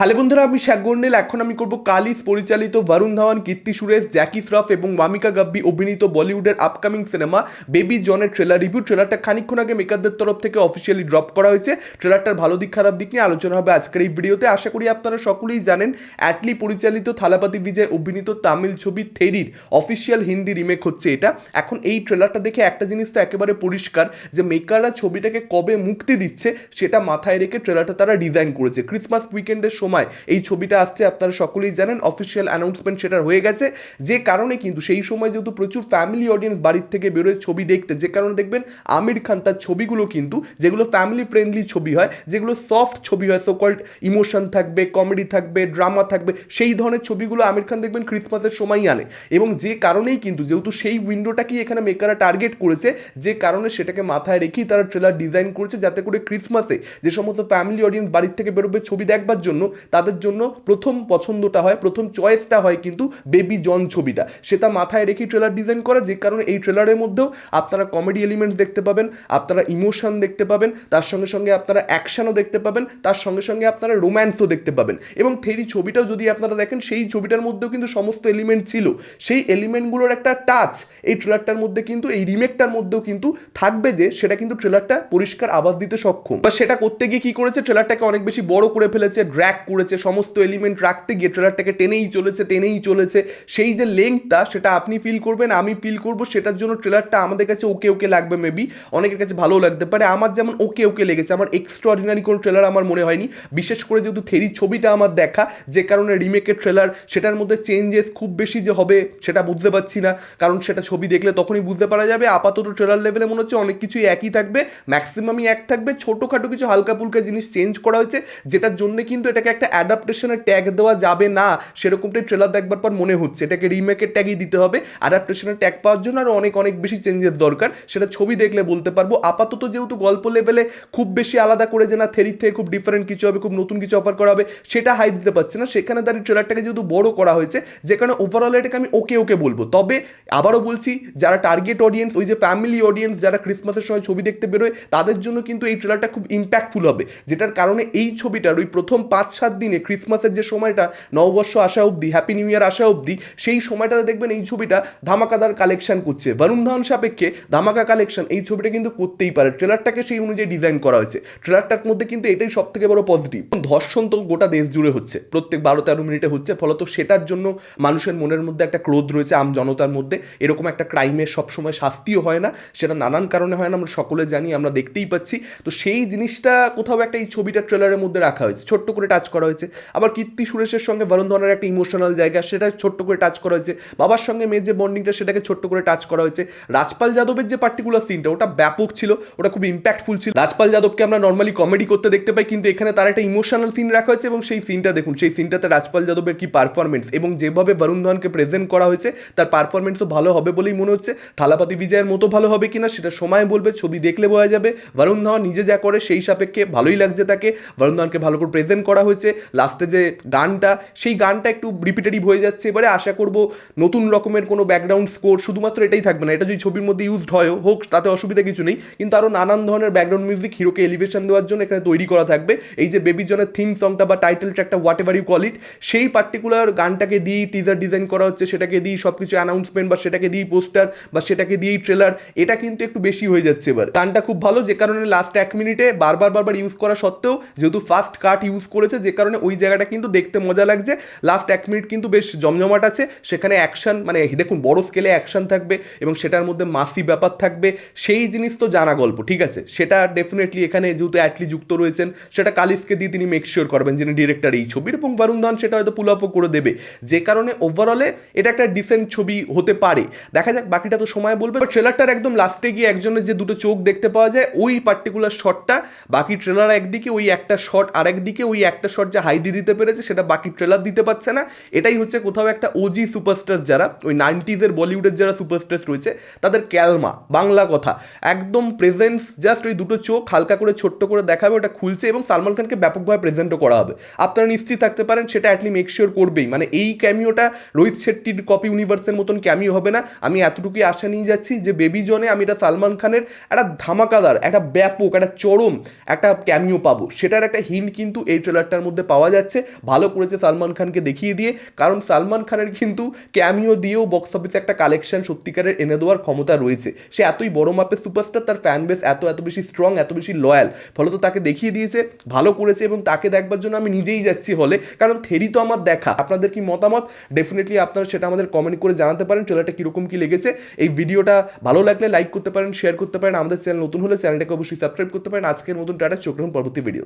Hello বন্ধুরা, আমি শেখ গন্ডেল এখন আমি করব কালিস পরিচালিত বরুণ ধাওয়ান কীর্তি সুরেশ, জ্যাকি শ্রফ এবং মামিকা গাব্বি অভিনীত বলিউডের আপকামিং সিনেমা বেবি জনের ট্রেলার রিভিউ ট্রেলারটা খানিকক্ষণ আগে মেকারদের তরফ থেকে অফিসিয়ালি ড্রপ করা হয়েছে। ট্রেলারটার ভালো দিক, খারাপ দিক নিয়ে আলোচনা হবে আজকের এই ভিডিওতে। আশা করি আপনারা সকলেই জানেন অ্যাটলি পরিচালিত থালাপাতি বিজয়, অভিনীত তামিল ছবি থেরির অফিসিয়াল হিন্দি রিমেক হচ্ছে এটা। এখন এই ট্রেলারটা দেখে একটা জিনিস তো একেবারে পরিষ্কার, যে মেকাররা ছবিটাকে কবে মুক্তি দিচ্ছে, সেটা মাথায় রেখে ট্রেলারটা তারা ডিজাইন করেছে। ক্রিসমাস উইকেন্ডের সময় এই ছবিটা আসছে আপনারা সকলেই জানেন অফিসিয়াল অ্যানাউন্সমেন্ট সেটা হয়ে গেছে। যে কারণে কিন্তু সেই সময় যেহেতু প্রচুর ফ্যামিলি অডিয়েন্স বাড়ির থেকে বেরোয় ছবি দেখতে, যে কারণে দেখবেন আমির খান তার ছবিগুলো কিন্তু, যেগুলো ফ্যামিলি ফ্রেন্ডলি ছবি হয়, যেগুলো সফট ছবি হয় সোকল্ড ইমোশন থাকবে কমেডি থাকবে ড্রামা থাকবে, সেই ধরনের ছবিগুলো আমির খান দেখবেন ক্রিসমাসের সময়ই আনে। এবং যে কারণেই কিন্তু, যেহেতু সেই উইন্ডোটাকেই এখানে মেকাররা টার্গেট করেছে, যে কারণে সেটাকে মাথায় রেখেই তারা ট্রেলার ডিজাইন করেছে, যাতে করে ক্রিসমাসে যে সমস্ত ফ্যামিলি অডিয়েন্স বাড়ির থেকে বেরোবে ছবি দেখবার জন্য তাদের জন্য প্রথম পছন্দটা হয়, প্রথম চয়েসটা হয় কিন্তু বেবি জন ছবিটা। সেটা মাথায় রেখেই ট্রেলার ডিজাইন করা, যে কারণে এই ট্রেলারের মধ্যেও আপনারা কমেডি এলিমেন্টস দেখতে পাবেন, আপনারা ইমোশন দেখতে পাবেন, তার সঙ্গে সঙ্গে আপনারা অ্যাকশনও দেখতে পাবেন, তার সঙ্গে সঙ্গে আপনারা রোম্যান্সও দেখতে পাবেন। এবং থেরি ছবিটাও যদি আপনারা দেখেন, সেই ছবিটার মধ্যেও কিন্তু সমস্ত এলিমেন্ট ছিল। সেই এলিমেন্টগুলোর একটা টাচ এই ট্রেলারটার মধ্যে কিন্তু, এই রিমেকটার মধ্যেও কিন্তু থাকবে যে, সেটা কিন্তু ট্রেলারটা পরিষ্কার আবাস দিতে সক্ষম। বা সেটা করতে গিয়ে কি করেছে? ট্রেলারটাকে অনেক বেশি বড় করে ফেলেছে ড্র্যাক করেছে, সমস্ত এলিমেন্ট রাখতে গিয়ে ট্রেলারটাকে টেনেই চলেছে টেনেই চলেছে। সেই যে লেংথটা সেটা আপনি ফিল করবেন, আমি ফিল করব, সেটার জন্য ট্রেলারটা আমাদের কাছে ওকে ওকে লাগবে মেবি অনেকের কাছে ভালো লাগতে পারে। আমার যেমন ওকে ওকে লেগেছে। আমার এক্সট্রাঅর্ডিনারি কোনো ট্রেলার আমার মনে হয়নি। বিশেষ করে যেহেতু থেরি ছবিটা আমার দেখা, যে কারণে রিমেকের ট্রেলার সেটার মধ্যে চেঞ্জেস খুব বেশি যে হবে, সেটা বুঝতে পারছি না। কারণ সেটা ছবি দেখলে তখনই বুঝতে পারা যাবে। আপাতত ট্রেলার লেভেলে মনে হচ্ছে অনেক কিছুই একই থাকবে। ম্যাক্সিমামই এক থাকবে। ছোটোখাটো কিছু হালকা ফুলকা জিনিস চেঞ্জ করা হয়েছে, যেটার জন্য কিন্তু এটাকে একটা অ্যাডাপ্টেশনের ট্যাগ দেওয়া যাবে না, সেরকমটাই ট্রেলার দেখবার পর মনে হচ্ছে। এটাকে রিমেকের ট্যাগই দিতে হবে। অ্যাডাপ্টেশনের ট্যাগ পাওয়ার জন্য আরও অনেক অনেক বেশি চেঞ্জের দরকার। সেটা ছবি দেখলে বলতে পারব। আপাতত যেহেতু গল্প লেভেলে খুব বেশি আলাদা করে যে না থেরির থেকে খুব ডিফারেন্ট কিছু হবে, খুব নতুন কিছু অফার করা হবে, সেটা হাই দিতে পারছে না। সেখানে দাঁড়িয়ে ট্রেলারটাকে যেহেতু বড় করা হয়েছে যেখানে ওভারঅল এটাকে আমি ওকে ওকে বলব। তবে আবারও বলছি, যারা টার্গেট অডিয়েন্স ওই যে ফ্যামিলি অডিয়েন্স যারা ক্রিসমাসের সময় ছবি দেখতে বেরোয়, তাদের জন্য কিন্তু এই ট্রেলারটা খুব ইম্প্যাক্টফুল হবে। যেটার কারণে এই ছবিটার ওই প্রথম পাঁচ, সাত দিনে ক্রিসমাসের যে সময়টা, নববর্ষ আসা অবধি হ্যাপি নিউ ইয়ার আসা অবধি, সেই সময়টাতে দেখবেন এই ছবিটা ধামাকাদার কালেকশন করছে। বরুণ ধাওয়ান সাপেক্ষে ধামাকা কালেকশন এই ছবিটা কিন্তু করতেই পারে। ট্রেলারটাকে সেই অনুযায়ী ডিজাইন করা হয়েছে। ট্রেলারটার মধ্যে কিন্তু এটাই সব থেকে বড় পজিটিভ ধর্ষণ তো গোটা দেশ জুড়ে হচ্ছে। প্রত্যেক বারো তেরো মিনিটে হচ্ছে। ফলত সেটার জন্য মানুষের মনের মধ্যে একটা ক্রোধ রয়েছে আম জনতার মধ্যে। এরকম একটা ক্রাইমের সবসময় শাস্তিও হয় না। সেটা নানান কারণে হয় না। আমরা সকলে জানি, আমরা দেখতেই পাচ্ছি। তো সেই জিনিসটা কোথাও একটা এই ছবিটা ট্রেলারের মধ্যে রাখা হয়েছে। ছোট্ট করে টাচ করা হয়েছে। আবার কীর্তি সুরেশের সঙ্গে বরুণ ধরনের একটা ইমোশনাল জায়গা, সেটা ছোট্ট করে টাচ করা হয়েছে। বাবার সঙ্গে মেয়ের যে বন্ডিংটা সেটাকে ছোট্ট করে টাচ করা হয়েছে। রাজপাল যাদবের যে পার্টিকুলার সিনটা ওটা ব্যাপক ছিল, ওটা খুব ইম্প্যাক্টফুল ছিল। রাজপাল যাদবকে আমরা নর্মালি কমেডি করতে দেখতে পাই, কিন্তু এখানে তার একটা ইমোশনাল সিন রাখা হয়েছে এবং সেই সিনটা দেখুন, সেই সিনটাতে রাজপাল যাদবের কি পারফরমেন্স এবং যেভাবে বরুণ ধওয়ানকে প্রেজেন্ট করা হয়েছে, তার পারফরমেন্সও ভালো হবে বলেই মনে হচ্ছে। থালাপাতি বিজয়ের মতো ভালো হবে কিনা, সেটা সময় বলবে, ছবি দেখলে বোঝা যাবে। বরুণ ধাওয়ান নিজে যা করে, সেই সাপেক্ষে ভালোই লাগছে তাকে। বরুণ ধাওয়ানকে ভালো করে প্রেজেন্ট করা হয়েছে। লাস্টে যে গানটা, সেই গানটা একটু রিপিটেটিভ হয়ে যাচ্ছে। এবারে আশা করব নতুন রকমের কোনো ব্যাকগ্রাউন্ড স্কোর শুধুমাত্র এটাই থাকবে না। এটা যদি ছবির মধ্যে ইউজড হয়, হোক, তাতে অসুবিধা কিছু নেই। কিন্তু আরও নানান ধরনের ব্যাকগ্রাউন্ড মিউজিক হিরোকে এলিভেশন দেওয়ার জন্য এখানে তৈরি করা থাকবে। এই যে বেবি জনের থিম সংটা বা টাইটেল ট্র্যাকটা whatever you call it সেই পার্টিকুলার গানটাকে দিয়েই টিজার ডিজাইন করা হচ্ছে। সেটাকে দিয়েই সব কিছু অ্যানাউন্সমেন্ট বা সেটাকে দিয়েই পোস্টার বা সেটাকে দিয়েই ট্রেলার এটা কিন্তু একটু বেশি হয়ে যাচ্ছে এবার। গানটা খুব ভালো, যে কারণে লাস্ট এক মিনিটে বারবার বারবার ইউজ করা সত্ত্বেও, যেহেতু ফার্স্ট কাট ইউজ করেছে, যে কারণে ওই জায়গাটা কিন্তু দেখতে মজা লাগছে। লাস্ট এক মিনিট কিন্তু বেশ জমজমাট আছে। সেখানে অ্যাকশন মানে দেখুন, বড় স্কেলে অ্যাকশন থাকবে এবং সেটার মধ্যে মাসি ব্যাপার থাকবে। সেই জিনিস তো জানা গল্প, ঠিক আছে? সেটা ডেফিনেটলি এখানে যেহেতু অ্যাটলি যুক্ত রয়েছেন, সেটা কালিসকে দিয়ে তিনি মেক শিওর করবেন যিনি ডিরেক্টর এই ছবির। এবং বরুণ ধান সেটা হয়তো পুল আপও করে দেবে। যে কারণে ওভারঅলে এটা একটা ডিসেন্ট ছবি হতে পারে। দেখা যাক, বাকিটা তো সময় বলবে। ট্রেলারটার একদম লাস্টে গিয়ে একজনের যে দুটো চোখ দেখতে পাওয়া যায়, ওই পার্টিকুলার শটটা বাকি ট্রেলার একদিকে ওই একটা শট আর একদিকে ওই একটা যা হাইদি দিতে পেরেছে, সেটা বাকি ট্রেলার দিতে পারছে না। এটাই হচ্ছে কোথাও একটা ওজি সুপারস্টার যারা, ওই নাইনটিজের বলিউডের যারা সুপারস্টার রয়েছে, তাদের ক্যালমা, বাংলা কথা। একদম প্রেজেন্স জাস্ট ওই দুটো চোখ হালকা করে, ছোট্ট করে দেখাবে, ওটা খুলছে এবং সালমান খানকে ব্যাপকভাবে প্রেজেন্টও করা হবে। আপনারা নিশ্চিত থাকতে পারেন, সেটা অ্যাটলি মেক শিওর করবেই। মানে এই ক্যামিওটা রোহিত শেট্টির কপি ইউনিভার্সের মতন ক্যামিও হবে না। আমি এতটুকুই আশা নিয়ে যাচ্ছি যে বেবি জনে আমি এটা সালমান খানের একটা ধামাকাদার, একটা ব্যাপক, একটা চরম একটা ক্যামিও পাবো। সেটার একটা হিন্ট কিন্তু এই ট্রেলারটার মধ্যে পাওয়া যাচ্ছে। ভালো করেছে সালমান খানকে দেখিয়ে দিয়ে। কারণ সালমান খানের কিন্তু ক্যামিও দিয়েও বক্স অফিসে একটা কালেকশন সত্যিকারের এনে দেওয়ার ক্ষমতা রয়েছে। সে এতই বড় মাপের সুপারস্টার তার ফ্যান বেস এত এত বেশি স্ট্রং এত বেশি লয়াল ফলত তাকে দেখিয়ে দিয়েছে, ভালো করেছে এবং তাকে দেখবার জন্য আমি নিজেই যাচ্ছি হলে কারণ থেরি তো আমার দেখা। আপনাদের কি মতামত? ডেফিনেটলি আপনারা সেটা আমাদের কমেন্ট করে জানাতে পারেন ট্রেলারটা কীরকম কী লেগেছে। এই ভিডিওটা ভালো লাগলে লাইক করতে পারেন শেয়ার করতে পারেন। আমাদের চ্যানেল নতুন হলে চ্যানেলটাকে অবশ্যই সাবস্ক্রাইব করতে পারেন। আজকের মতন টাটা, চোখ পরবর্তী ভিডিও